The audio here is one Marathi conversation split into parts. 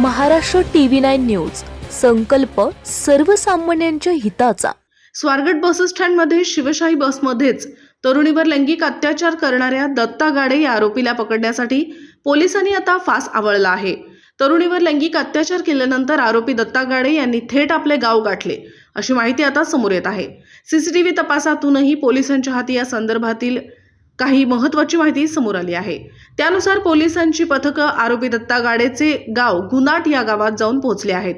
Maharashtra TV nine news. संकल्प सर्वसामान्यांच्या हिताचा. स्वारगेट बस स्टँडमध्ये शिवशाही बसमध्येच तरुणीवर लैंगिक अत्याचार करणाऱ्या दत्ता गाडे या आरोपीला पकडण्यासाठी पोलिसांनी आता फास आवळला आहे. तरुणीवर लैंगिक अत्याचार केल्यानंतर आरोपी दत्ता गाडे यांनी थेट आपले गाव गाठले अशी माहिती आता समोर येत आहे. सीसीटीव्ही तपासातूनही पोलिसांच्या हाती या संदर्भातील काही महत्त्वाची माहिती समोर आली आहे. त्यानुसार पोलिसांची पथकं आरोपी दत्ता गाडेचे गाव गुनाट या गावात जाऊन पोहोचले आहेत.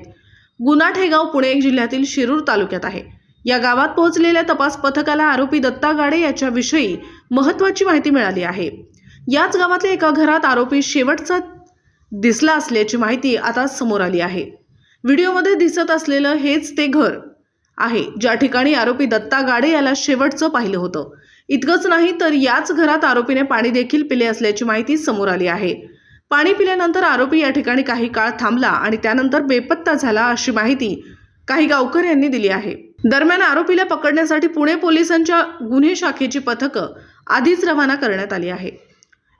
गुनाट हे गाव पुणे जिल्ह्यातील शिरूर तालुक्यात आहे. या गावात पोहोचलेल्या तपास पथकाला आरोपी दत्ता गाडे याच्याविषयी महत्त्वाची माहिती मिळाली आहे. याच गावातल्या एका घरात आरोपी शेवटचा दिसला असल्याची माहिती आता समोर आली आहे. व्हिडिओमध्ये दिसत असलेलं हेच ते घर आहे. ज्या ठिकाणी आरोपी दत्ता गाडे याला शेवटचं पाहिलं होतं. इतकंच नाही तर याच घरात आरोपीने पाणी देखील पिले असल्याची माहिती समोर आली आहे. पाणी पिल्यानंतर आरोपी या ठिकाणी काही काळ थांबला आणि त्यानंतर बेपत्ता झाला अशी माहिती काही गावकर यांनी दिली आहे. दरम्यान आरोपीला पकडण्यासाठी पुणे पोलिसांच्या गुन्हे शाखेची पथकं आधीच रवाना करण्यात आली आहे.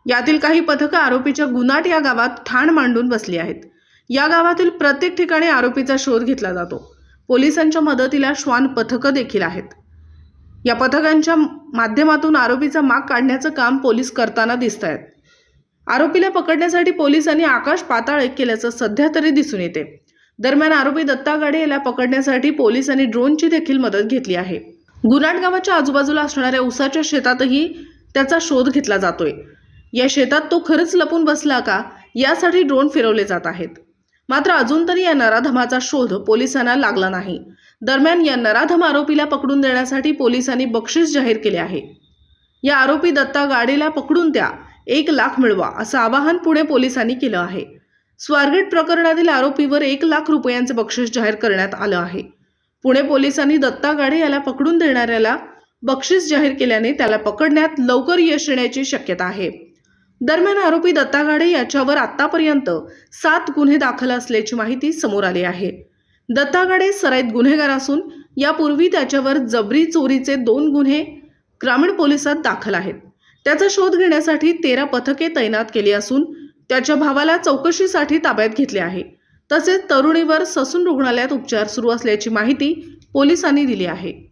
यातील काही पथकं आरोपीच्या गुनाट या गावात ठाण मांडून बसली आहेत. या गावातील प्रत्येक ठिकाणी आरोपीचा शोध घेतला जातो. पोलिसांच्या मदतीला श्वान पथकं देखील आहेत. या पथकांच्या माध्यमातून आरोपीचा माग काढण्याचं काम पोलीस करताना दिसत आहेत आरोपीला पकडण्यासाठी पोलिसांनी आकाश पाताळ एक केल्याचं सध्या तरी दिसून येते. दरम्यान आरोपी दत्ता गाडे याला पकडण्यासाठी पोलिसांनी ड्रोनची देखील मदत घेतली आहे. गुराट गावाच्या आजूबाजूला असणाऱ्या उसाच्या शेतातही त्याचा शोध घेतला जातोय. या शेतात तो खरंच लपून बसला का? यासाठी ड्रोन फिरवले जात आहेत. मात्र अजून तरी या नराधमाचा शोध पोलिसांना लागला नाही. दरम्यान या नराधम आरोपीला पकडून देण्यासाठी पोलिसांनी बक्षीस जाहीर केले आहे. या आरोपी दत्ता गाडीला पकडून द्या एक लाख मिळवा असं आवाहन पुणे पोलिसांनी केलं आहे. स्वारगेट प्रकरणातील आरोपीवर एक लाख रुपयांचे बक्षीस जाहीर करण्यात आलं आहे. पुणे पोलिसांनी दत्ता गाडे याला पकडून देणाऱ्याला बक्षीस जाहीर केल्याने त्याला पकडण्यात लवकर यश येण्याची शक्यता आहे. दरम्यान आरोपी दत्ता गाडे याच्यावर आतापर्यंत सात गुन्हे दाखल असल्याची माहिती समोर आली आहे. दत्ता गाडे सराईत गुन्हेगार असून यापूर्वी त्याच्यावर जबरी चोरीचे दोन गुन्हे ग्रामीण पोलिसात दाखल आहेत. त्याचा शोध घेण्यासाठी तेरा पथके तैनात केली असून त्याच्या भावाला चौकशीसाठी ताब्यात घेतले आहे. तसेच तरुणीवर ससून रुग्णालयात उपचार सुरू असल्याची माहिती पोलिसांनी दिली आहे.